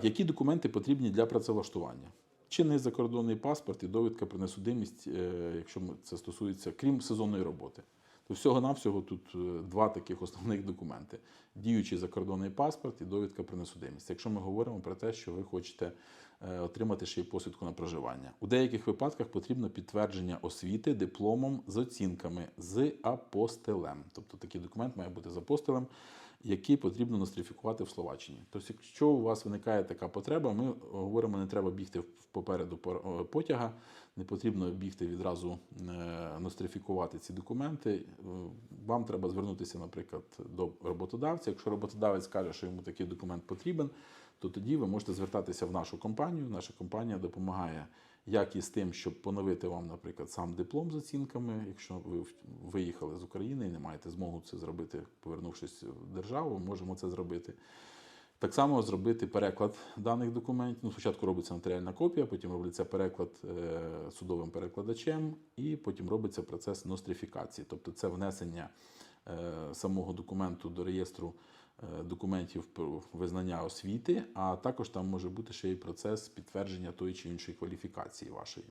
Так, які документи потрібні для працевлаштування? Чинний закордонний паспорт і довідка про несудимість, е, якщо це стосується, крім сезонної роботи. То всього-навсього тут е, два таких основних документи: діючий закордонний паспорт і довідка про несудимість. Якщо ми говоримо про те, що ви хочете е, отримати ще й посвідку на проживання. У деяких випадках потрібно підтвердження освіти дипломом з оцінками з апостилем. Тобто такий документ має бути з апостилем, який потрібно нострифікувати в Словаччині. Тобто, якщо у вас виникає така потреба, ми говоримо, не треба бігти попереду пор- потяга, не потрібно бігти відразу е, нострифікувати ці документи. Е, Вам треба звернутися, наприклад, до роботодавця. Якщо роботодавець каже, що йому такий документ потрібен, то тоді ви можете звертатися в нашу компанію. Наша компанія допомагає як із тим, щоб поновити вам, наприклад, сам диплом з оцінками, якщо ви виїхали з України і не маєте змогу це зробити, повернувшись в державу, можемо це зробити. Так само зробити переклад даних документів. Ну, спочатку робиться нотаріальна копія, потім робиться переклад е, судовим перекладачем, і потім робиться процес нострифікації, тобто це внесення самого документу до реєстру е, документів про визнання освіти, а також там може бути ще й процес підтвердження тої чи іншої кваліфікації вашої.